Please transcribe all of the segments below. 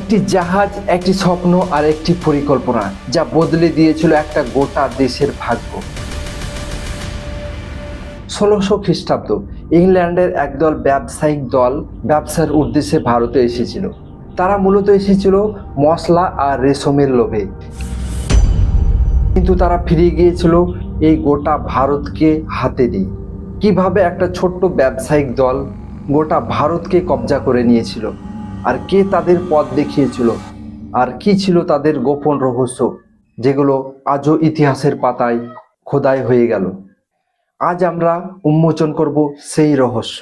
একটি জাহাজ, একটি স্বপ্ন আর একটি পরিকল্পনা যা বদলে দিয়েছিল একটা গোটা দেশের ভাগ্য। ষোলোশো খ্রিস্টাব্দ, ইংল্যান্ডের একদল ব্যবসায়িক দল ব্যবসার উদ্দেশ্যে ভারতে এসেছিল। তারা মূলত এসেছিল মশলা আর রেশমের লোভে। কিন্তু তারা ফিরে গিয়েছিল এই গোটা ভারতকে হাতে দিয়ে কীভাবে একটা ছোট্ট ব্যবসায়িক দল গোটা ভারতকে কবজা করে নিয়েছিল? আর কে তাদের পথ দেখিয়েছিল? আর কি ছিল তাদের গোপন রহস্য? যেগুলো আজও ইতিহাসের পাতায় খোদাই হয়ে গেল। আজ আমরা উন্মোচন করব সেই রহস্য।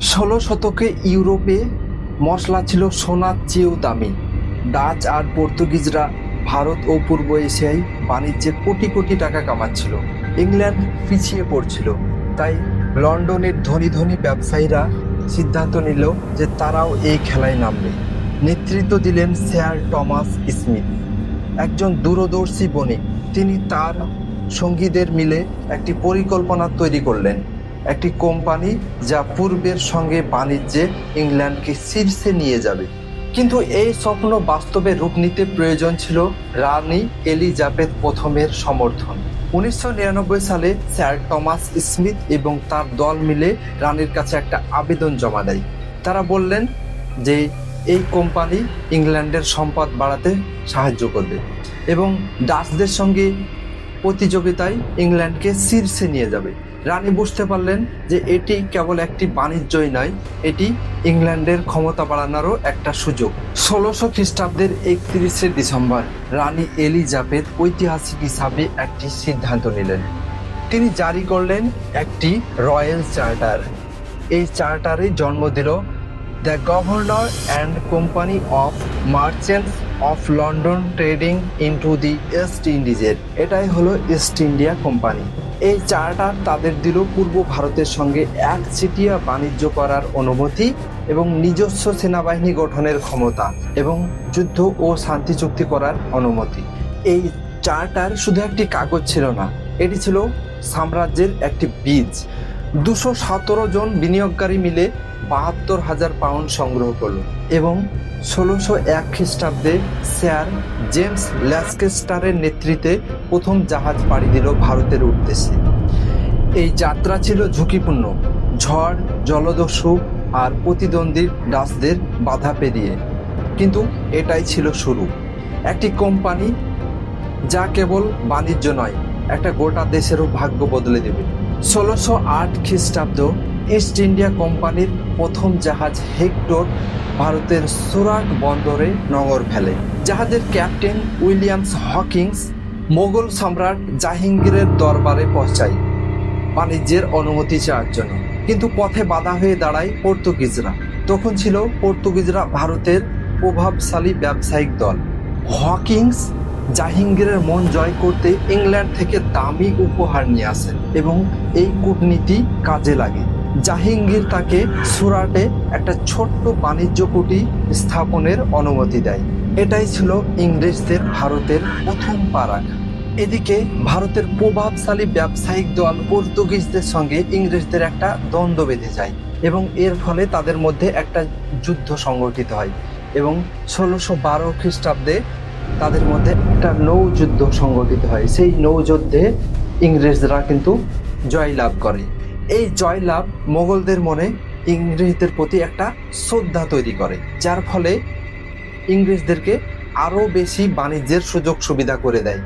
ষোলো শতকে ইউরোপে মশলা ছিল সোনার চেয়েও দামি। ডাচ আর পর্তুগিজরা ভারত ও পূর্ব এশিয়ায় বাণিজ্যে কোটি কোটি টাকা কামাচ্ছিল। ইংল্যান্ড পিছিয়ে পড়ছিল। তাই লন্ডনের ধনী ধনী ব্যবসায়ীরা সিদ্ধান্ত নিল যে তারাও এই খেলায় নামবে। নেতৃত্ব দিলেন স্যার টমাস স্মিথ। একজন দূরদর্শী বণিক। তিনি তার সঙ্গীদের মিলে একটি পরিকল্পনা তৈরি করলেন। একটি কোম্পানি যা পূর্বের সঙ্গে বাণিজ্যে ইংল্যান্ডকে শীর্ষে নিয়ে যাবে। কিন্তু এই স্বপ্ন বাস্তবে রূপ নিতে প্রয়োজন ছিল রানী এলিজাবেথ প্রথমের সমর্থন। উনিশশো নিরানব্বই সালে স্যার টমাস স্মিথ এবং তার দল মিলে রানীর কাছে একটা আবেদন জমা দেয়। তারা বললেন যে, এই কোম্পানি ইংল্যান্ডের সম্পদ বাড়াতে সাহায্য করবে এবং ডাচদের সঙ্গে প্রতিযোগিতায় ইংল্যান্ডকে শীর্ষে নিয়ে যাবে। রানী বুঝতে পারলেন যে এটি কেবল একটি বাণিজ্যই নয়, এটি ইংল্যান্ডের ক্ষমতা বাড়ানোরও একটা সুযোগ। ষোলোশো খ্রিস্টাব্দের একত্রিশে ডিসেম্বর, রানী এলিজাবেথ ঐতিহাসিক হিসাবে একটি সিদ্ধান্ত নিলেন। তিনি জারি করলেন একটি রয়্যাল চার্টার। এই চার্টারে জন্ম দিল the governor and company of merchants of London trading into the East ইন্ডিজের। এটাই হলো ইস্ট ইন্ডিয়া কোম্পানি। এই চার্টার তাদের দিল পূর্ব ভারতের সঙ্গে একচেটিয়া বাণিজ্য করার অনুমতি এবং নিজস্ব সেনাবাহিনী গঠনের ক্ষমতা এবং যুদ্ধ ও শান্তি চুক্তি করার অনুমতি। এই চার্টার শুধু একটি কাগজ ছিল না, এটি ছিল সাম্রাজ্যের একটি বীজ। দুশো সতেরো জন বিনিয়োগকারী মিলে বাহাত্তর হাজার পাউন্ড সংগ্রহ করল এবং ষোলোশো এক খ্রিস্টাব্দে স্যার জেমস ল্যাস্কেস্টারের নেতৃত্বে প্রথম জাহাজ পাড়ি দিল ভারতের উদ্দেশ্যে। এই যাত্রা ছিল ঝুঁকিপূর্ণ, ঝড়, জলদস্যু আর প্রতিদ্বন্দ্বী ডাচদের বাধা পেরিয়ে। কিন্তু এটাই ছিল শুরু। একটি কোম্পানি যা কেবল বাণিজ্য নয়, একটা গোটা দেশেরও ভাগ্য বদলে দেবে। ষোলোশো আট খ্রিস্টাব্দ ইস্ট ইন্ডিয়া কোম্পানির প্রথম জাহাজ হেক্টর ভারতের সুরাট বন্দরে নগর ফেলে। জাহাজের ক্যাপ্টেন উইলিয়ামস হকিংস মোগল সম্রাট জাহাঙ্গীরের দরবারে পৌঁছায় বাণিজ্যের অনুমতি চাওয়ার জন্য। কিন্তু পথে বাধা হয়ে দাঁড়ায় পর্তুগিজরা। তখন ছিল পর্তুগিজরা ভারতের প্রভাবশালী ব্যবসায়িক দল। হকিংস জাহাঙ্গীরের মন জয় করতে ইংল্যান্ড থেকে দামি উপহার নিয়ে আসেন এবং এই কূটনীতি কাজে লাগে। জাহাঙ্গীর তাকে সুরাটে একটা ছোট্ট বাণিজ্য কুটি স্থাপনের অনুমতি দেয়। এটাই ছিল ইংরেজদের ভারতের প্রথম পারাক এদিকে ভারতের প্রভাবশালী ব্যবসায়িক দল পর্তুগিজদের সঙ্গে ইংরেজদের একটা দ্বন্দ্ব বেঁধে যায় এবং এর ফলে তাদের মধ্যে একটা যুদ্ধ সংগঠিত হয় এবং ষোলোশো বারো খ্রিস্টাব্দে তাদের মধ্যে একটা নৌযুদ্ধ সংগঠিত হয়। সেই নৌযুদ্ধে ইংরেজরা কিন্তু জয়লাভ করে। এই জয়লাভ মোগলদের মনে ইংরেজদের প্রতি একটা শ্রদ্ধা তৈরি করে, যার ফলে ইংরেজদেরকে আরও বেশি বাণিজ্যের সুযোগ সুবিধা করে দেয়।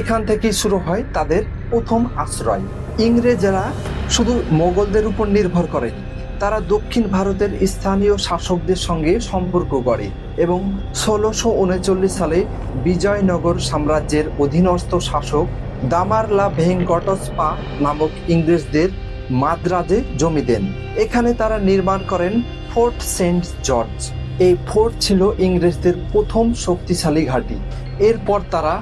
এখান থেকেই শুরু হয় তাদের প্রথম আশ্রয়। ইংরেজরা শুধু মোগলদের উপর নির্ভর করেনি তারা দক্ষিণ ভারতের স্থানীয় শাসকদের সঙ্গে সম্পর্ক গড়ে এবং ষোলোশো উনচল্লিশ সালে বিজয়নগর সাম্রাজ্যের অধীনস্থ শাসক দামারলা ভেঙ্কটস্পা নামক ইংরেজদের মাদ্রাজে জমি দেন। এখানে তারা নির্মাণ করেন ফোর্ট সেন্ট জর্জ। এই ফোর্ট ছিল ইংরেজদের প্রথম শক্তিশালী ঘাঁটি। এরপর তারা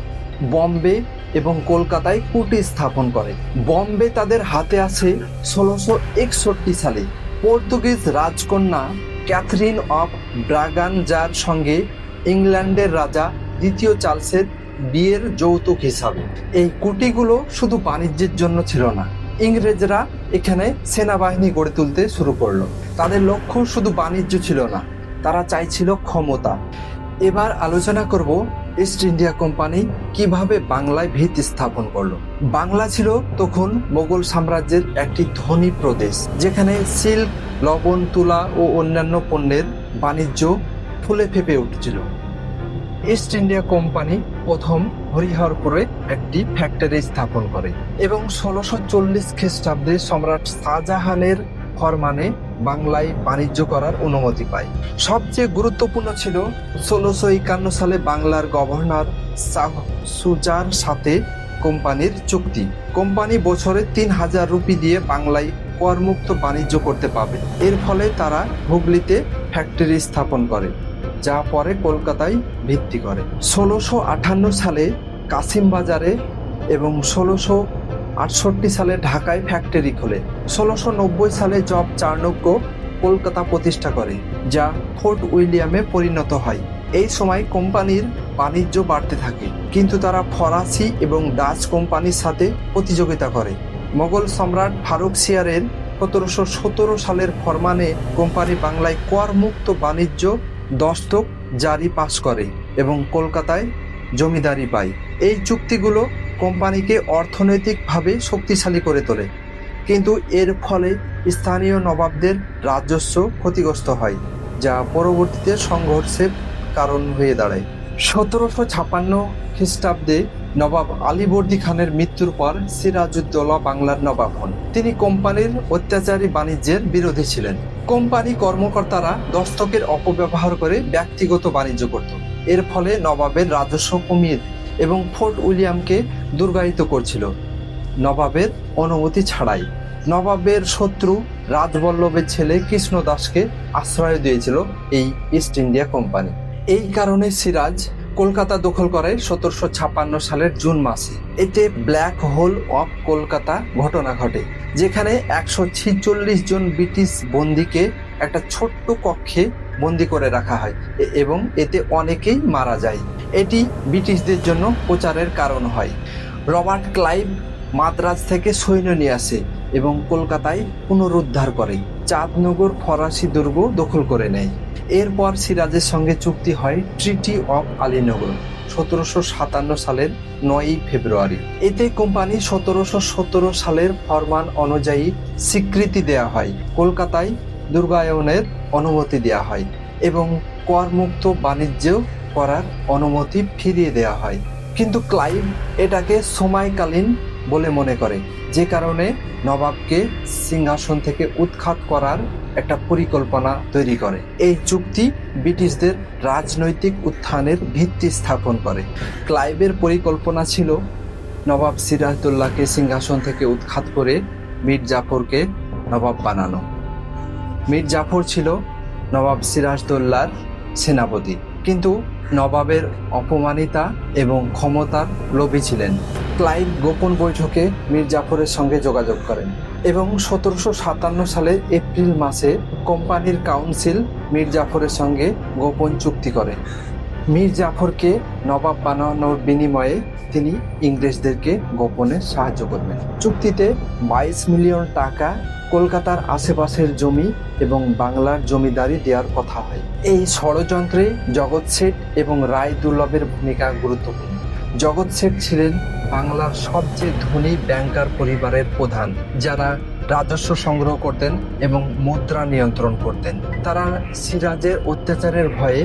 বম্বে এবং কলকাতায় কুটি স্থাপন করে। বম্বে তাদের হাতে আসে ষোলোশো একষট্টি সালে। পর্তুগিজ রাজকন্যা ক্যাথরিন অফ ব্রাগানজার সঙ্গে ইংল্যান্ডের রাজা দ্বিতীয় চার্লসের বিয়ের যৌতুক হিসাবে। এই কুটিগুলো শুধু বাণিজ্যের জন্য ছিল না, ইংরেজরা এখানে সেনাবাহিনী গড়ে তুলতে শুরু করল। তাদের লক্ষ্য শুধু বাণিজ্য ছিল না, তারা চাইছিল ক্ষমতা। এবার আলোচনা করব ইস্ট ইন্ডিয়া কোম্পানি কীভাবে বাংলায় ভিত স্থাপন করল। বাংলা ছিল তখন মোগল সাম্রাজ্যের একটি ধনী প্রদেশ, যেখানে সিল্ক, লবণ, তুলা ও অন্যান্য পণ্যের বাণিজ্য ফুলে ফেপে উঠছিল। ইস্ট ইন্ডিয়া কোম্পানি প্রথম হরিহরপুরে একটি ফ্যাক্টরি স্থাপন করে এবং ষোলোশো চল্লিশ খ্রিস্টাব্দে সম্রাট শাহজাহানের ফরমানে বাংলায় বাণিজ্য করার অনুমতি পায়। সবচেয়ে গুরুত্বপূর্ণ ছিল ষোলোশো একান্ন সালে বাংলার গভর্নর শাহ সুজার সাথে কোম্পানির চুক্তি। কোম্পানি বছরে তিন হাজার রুপি দিয়ে বাংলায় করমুক্ত বাণিজ্য করতে পাবে এর ফলে তারা হুগলিতে ফ্যাক্টরি স্থাপন করে। যা পরে কলকাতায় ভিত্তি করে। ষোলোশো আটান্ন সালে কাসিম বাজারে এবং ষোলোশো আটষট্টি সালে ঢাকায় ফ্যাক্টরি খোলে। ষোলোশো নব্বই সালে জব চাণক্য কলকাতা প্রতিষ্ঠা করে, যা ফোর্ট উইলিয়ামে পরিণত হয়। এই সময় কোম্পানির বাণিজ্য বাড়তে থাকে, কিন্তু তারা ফরাসি এবং ডাচ কোম্পানির সাথে প্রতিযোগিতা করে। মোগল সম্রাট ফারুক সিয়ারের সতেরোশো সতেরো সালের ফরমানে কোম্পানি বাংলায় করমুক্ত বাণিজ্য দস্তক জারি পাস করে এবং কলকাতায় জমিদারি পায়। এই চুক্তিগুলো কোম্পানিকে অর্থনৈতিকভাবে শক্তিশালী করে তোলে। কিন্তু এর ফলে স্থানীয় নবাবদের রাজস্ব ক্ষতিগ্রস্ত হয়, যা পরবর্তীতে সংঘর্ষের কারণ হয়ে দাঁড়ায়। সতেরোশো ছাপান্ন খ্রিস্টাব্দে নবাব আলীবর্দী খানের মৃত্যুর পর সিরাজউদ্দৌলা বাংলার নবাব হন। তিনি কোম্পানির অত্যাচারী বাণিজ্যের বিরোধী ছিলেন। কোম্পানি কর্মকর্তারা দস্তকের অপব্যবহার করে ব্যক্তিগত বাণিজ্য করত। এর ফলে নবাবের রাজস্ব কমিয়ে এবং ফোর্ট উইলিয়ামকে দুর্গায়িত করছিল। নবাবের অনুমতি ছাড়াই নবাবের শত্রু রাজবল্লভের ছেলে কৃষ্ণ দাসকে আশ্রয় দিয়েছিল এই ইস্ট ইন্ডিয়া কোম্পানি। এই কারণে সিরাজ কলকাতা দখল করে সতেরোশো ছাপান্ন সালের জুন মাসে। এতে ব্ল্যাক হোল অফ কলকাতা ঘটনা ঘটে, যেখানে একশো ছিচল্লিশ জন ব্রিটিশ বন্দীকে একটা ছোট্ট কক্ষে বন্দি করে রাখা হয় এবং এতে অনেকেই মারা যায়। এটি ব্রিটিশদের জন্য প্রচারের কারণ হয়। রবার্ট ক্লাইভ মাদ্রাজ থেকে সৈন্য নিয়ে আসে এবং কলকাতায় পুনরুদ্ধার করে। চাঁদনগর ফরাসি দুর্গ দখল করে নেয়। এরপর সিরাজের সঙ্গে চুক্তি হয় ট্রিটি অফ আলীনগর সতেরোশো সাতান্ন সালের নয়ই ফেব্রুয়ারি। এতে কোম্পানি সতেরোশো সতেরো সালের ফরমান অনুযায়ী স্বীকৃতি দেয়া হয়, কলকাতায় দুর্গায়নের অনুমতি দেয়া হয় এবং করমুক্ত বাণিজ্য করার অনুমতি ফিরিয়ে দেওয়া হয়। কিন্তু ক্লাইভ এটাকে সময়কালীন বলে মনে করে। যে কারণে নবাবকে সিংহাসন থেকে উৎখাত করার একটা পরিকল্পনা তৈরি করে। এই চুক্তি ব্রিটিশদের রাজনৈতিক উত্থানের ভিত্তি স্থাপন করে। ক্লাইভের পরিকল্পনা ছিল নবাব সিরাজদৌল্লাহকে সিংহাসন থেকে উৎখাত করে মীর জাফরকে নবাব বানানো। মীর জাফর ছিল নবাব সিরাজদৌল্লার সেনাপতি। কিন্তু নবাবের অপমানিতা এবং ক্ষমতার লোভী ছিলেন। ক্লাইভ গোপন বৈঠকে মীর জাফরের সঙ্গে যোগাযোগ করেন এবং সতেরোশো সাতান্ন সালের এপ্রিল মাসে কোম্পানির কাউন্সিল মীর জাফরের সঙ্গে গোপন চুক্তি করে। মীর জাফরকে নবাব বানানোর বিনিময়ে তিনি ইংরেজদেরকে গোপনে সাহায্য করবেন। চুক্তিতে বাইশ মিলিয়ন টাকা কলকাতার আশেপাশের জমি এবং বাংলার জমিদারি দেওয়ার কথা হয়। এই ষড়যন্ত্রে জগৎ শেঠ এবং রায় দুর্লভের ভূমিকা গুরুত্বপূর্ণ। জগৎ শেঠ ছিলেন বাংলার সবচেয়ে ধনী ব্যাংকার পরিবারের প্রধান, যারা রাজস্ব সংগ্রহ করতেন এবং মুদ্রা নিয়ন্ত্রণ করতেন। তারা সিরাজের অত্যাচারের ভয়ে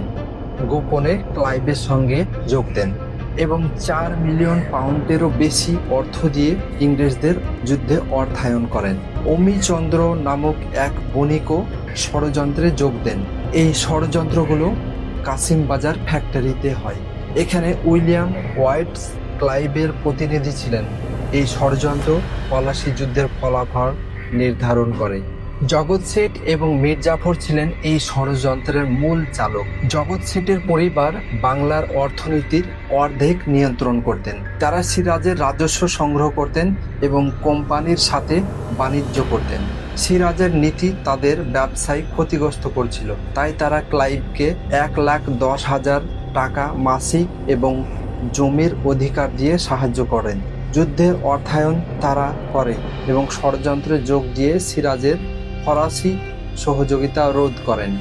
গোপনে ক্লাইভের সঙ্গে যোগ দেন। এবং চার মিলিয়ন পাউন্ডেরও বেশি অর্থ দিয়ে ইংরেজদের যুদ্ধে অর্থায়ন করেন। অমিচন্দ্র নামক এক বণিকও ষড়যন্ত্রে যোগ দেন। এই ষড়যন্ত্রগুলো কাসিম বাজার ফ্যাক্টরিতে হয়। এখানে উইলিয়াম হোয়াইট ক্লাইভের প্রতিনিধি ছিলেন। এই ষড়যন্ত্র পলাশি যুদ্ধের ফলাফল নির্ধারণ করে। জগৎ শেঠ এবং মীর জাফর ছিলেন এই ষড়যন্ত্রের মূল চালক। জগৎ শেঠের পরিবার বাংলার অর্থনীতির অর্ধেক নিয়ন্ত্রণ করতেন। তারা সিরাজের রাজস্ব সংগ্রহ করতেন এবং কোম্পানির সাথে বাণিজ্য করতেন। সিরাজের নীতি তাদের ব্যবসায় ক্ষতিগ্রস্ত করছিল। তাই তারা ক্লাইভকে এক লাখ দশ হাজার টাকা মাসিক এবং জমির অধিকার দিয়ে সাহায্য করেন। যুদ্ধের অর্থায়ন তারা করে এবং ষড়যন্ত্রে যোগ দিয়ে সিরাজের ফরাসি সহযোগিতা রোধ করেন।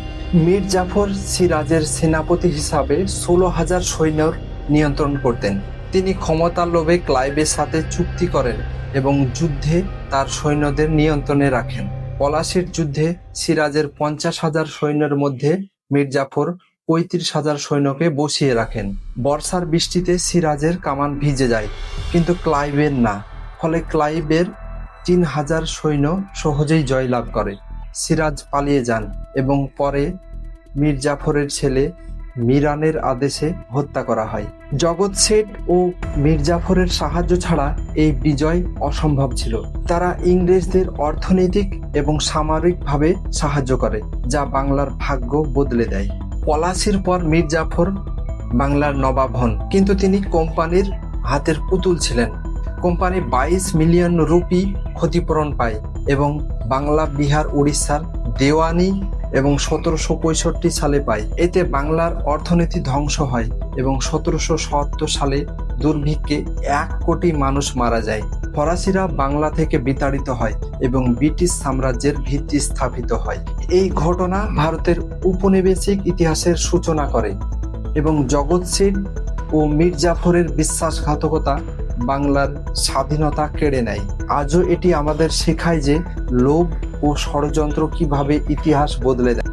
মীর জাফর সিরাজের সেনাপতি হিসাবে ষোলো হাজার সৈন্যর নিয়ন্ত্রণ করতেন। তিনি ক্ষমতার লোভে ক্লাইভের সাথে চুক্তি করেন এবং যুদ্ধে তার সৈন্যদের নিয়ন্ত্রণে রাখেন। পলাশির যুদ্ধে সিরাজের পঞ্চাশ হাজার সৈন্যের মধ্যে মীর জাফর পঁয়ত্রিশ হাজার সৈন্যকে বসিয়ে রাখেন। বর্ষার বৃষ্টিতে সিরাজের কামান ভিজে যায়, কিন্তু ক্লাইভের না। ফলে ক্লাইভের তিন হাজার সৈন্য সহজেই জয়লাভ করে। সিরাজ পালিয়ে যান এবং পরে মীর জাফরের ছেলে মিরানের আদেশে হত্যা করা হয়। জগৎ শেঠ ও মীর জাফরের সাহায্য ছাড়া এই বিজয় অসম্ভব ছিল। তারা ইংরেজদের অর্থনৈতিক এবং সামরিকভাবে সাহায্য করে, যা বাংলার ভাগ্য বদলে দেয়। পলাশির পর মীর জাফর বাংলার নবাব হন, কিন্তু তিনি কোম্পানির হাতের পুতুল ছিলেন। কোম্পানি বাইশ মিলিয়ন রুপি ক্ষতিপূরণ পায় এবং বাংলা, বিহার উড়িষ্যার দেওয়ানি এবং সতেরোশো পঁয়ষট্টি সালে পায়। এতে বাংলার অর্থনীতি ধ্বংস হয় এবং সতেরোশো সত্তর সালে দুর্ভিক্ষে এক কোটি মানুষ মারা যায়। ফরাসিরা বাংলা থেকে বিতাড়িত হয় এবং ব্রিটিশ সাম্রাজ্যের ভিত্তি স্থাপিত হয়। এই ঘটনা ভারতের উপনিবেশিক ইতিহাসের সূচনা করে এবং জগৎ সিং ও মীর জাফরের বিশ্বাসঘাতকতা বাংলার স্বাধীনতা কেড়ে নেয়। আজও এটি আমাদের শেখায় যে লোভ ও ষড়যন্ত্র কীভাবে ইতিহাস বদলে দেয়।